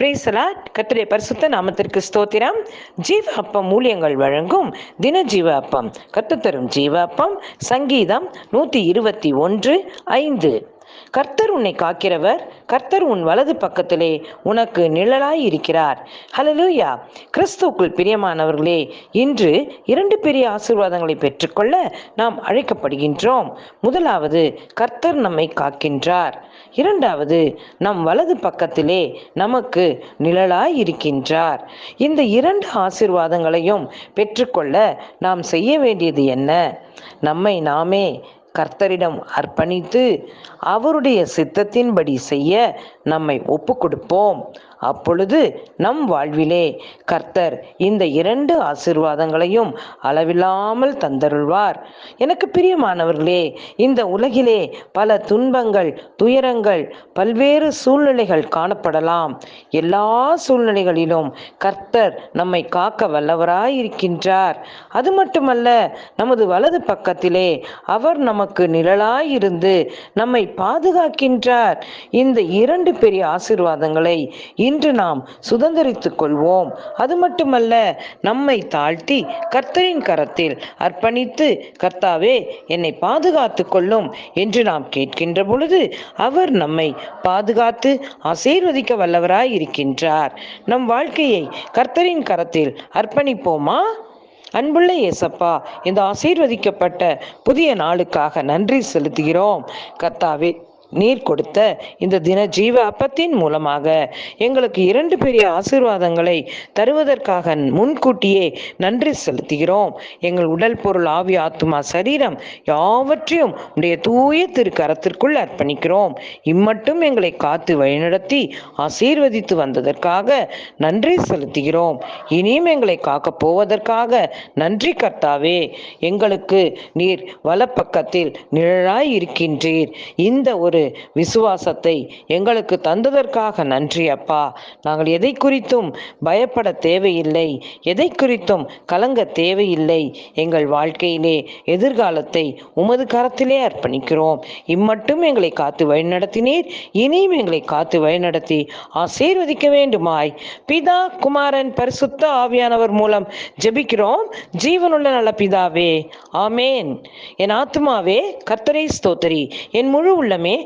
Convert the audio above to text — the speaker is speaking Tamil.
பிரேசலா கத்துடைய பரிசுத்த நாமத்திற்கு ஸ்தோத்திரம். ஜீவ அப்பம் ஊழியங்கள் வழங்கும் தின ஜீவ அப்பம் கத்து தரும் ஜீவ அப்பம் சங்கீதம் நூற்றி இருபத்தி ஒன்று ஐந்து. கர்த்தர் உன்னை காக்கிறவர் கர்த்தர் உன் வலது பக்கத்திலே உனக்கு நிழலாய் இருக்கிறார் ஹலலூயா கிறிஸ்துக்குள் பிரியமானவர்களே இன்று இரண்டு பெரிய ஆசீர்வாதங்களை பெற்றுக்கொள்ள நாம் அழைக்கப்படுகின்றோம். முதலாவது கர்த்தர் நம்மை காக்கின்றார். இரண்டாவது நம் வலது பக்கத்திலே நமக்கு நிழலாய் இருக்கின்றார் இந்த இரண்டு ஆசீர்வாதங்களையும் பெற்றுக்கொள்ள நாம் செய்ய வேண்டியது என்ன? நம்மை நாமே கர்த்தரிடம் அர்ப்பணித்து அவருடைய சித்தத்தின்படி செய்ய நம்மை ஒப்பு கொடுப்போம் அப்பொழுது நம் வாழ்விலே கர்த்தர் இந்த இரண்டு ஆசிர்வாதங்களையும் அளவில்லாமல் தந்தருள்வார். எனக்கு பிரியமானவர்களே இந்த உலகிலே பல துன்பங்கள் துயரங்கள் பல்வேறு சூழ்நிலைகள் காணப்படலாம். எல்லா சூழ்நிலைகளிலும் கர்த்தர் நம்மை காக்க வல்லவராயிருக்கின்றார். அது மட்டுமல்ல நமது வலது பக்கத்திலே அவர் நமக்கு நிழலாயிருந்து நம்மை பாதுகாக்கின்றார். இந்த இரண்டு பெரிய ஆசிர்வாதங்களை இன்று நாம் சுதந்திரித்துக் கொள்வோம். அது மட்டுமல்ல நம்மை தாழ்த்தி கர்த்தரின் கரத்தில் அர்ப்பணித்து கர்த்தாவே என்னை பாதுகாத்து கொள்ளும் என்று நாம் கேட்கின்ற பொழுது அவர் நம்மை பாதுகாத்து ஆசீர்வதிக்க வல்லவராய் இருக்கின்றார். நம் வாழ்க்கையை கர்த்தரின் கரத்தில் அர்ப்பணிப்போமா? அன்புள்ள இயேசப்பா இந்த ஆசீர்வதிக்கப்பட்ட புதிய நாளுக்காக நன்றி செலுத்துகிறோம். கர்த்தாவே நீர் கொடுத்த இந்த தின ஜீவ அப்பத்தின் மூலமாக எங்களுக்கு இரண்டு பெரிய ஆசீர்வாதங்களை தருவதற்காக முன்கூட்டியே நன்றி செலுத்துகிறோம். எங்கள் உடல் பொருள் ஆவி ஆத்துமா சரீரம் யாவற்றையும் உடைய தூய திருக்கரத்திற்குள் அர்ப்பணிக்கிறோம். இம்மட்டும் எங்களை காத்து வழிநடத்தி ஆசீர்வதித்து வந்ததற்காக நன்றி செலுத்துகிறோம். இனியும் எங்களை காக்கப் போவதற்காக நன்றி கர்த்தாவே எங்களுக்கு நீர் வலப்பக்கத்தில் நிழலாய் இருக்கின்றீர். இந்த ஒரு விசுவாசத்தை எங்களுக்கு தந்ததற்காக நன்றி அப்பா. நாங்கள் எதை குறித்தும் பயப்பட தேவையில்லை. எதை குறித்தும் கலங்க தேவையில்லை. எங்கள் வாழ்க்கையிலே எதிர்காலத்தை உமது கரத்திலே அர்ப்பணிக்கிறோம். இம்மட்டும் எங்களை காத்து வழிநடத்தினீர். இனியும் எங்களை காத்து வழிநடத்தி ஆசீர்வதிக்க வேண்டுமாய். பிதா குமாரன் பரிசுத்த ஆவியானவர் மூலம் ஜெபிக்கிறோம். ஜீவனுள்ள நல்ல பிதாவே. ஆமேன். என் ஆத்மாவே கர்த்தரை ஸ்தோத்தரி. என் முழு உள்ளமே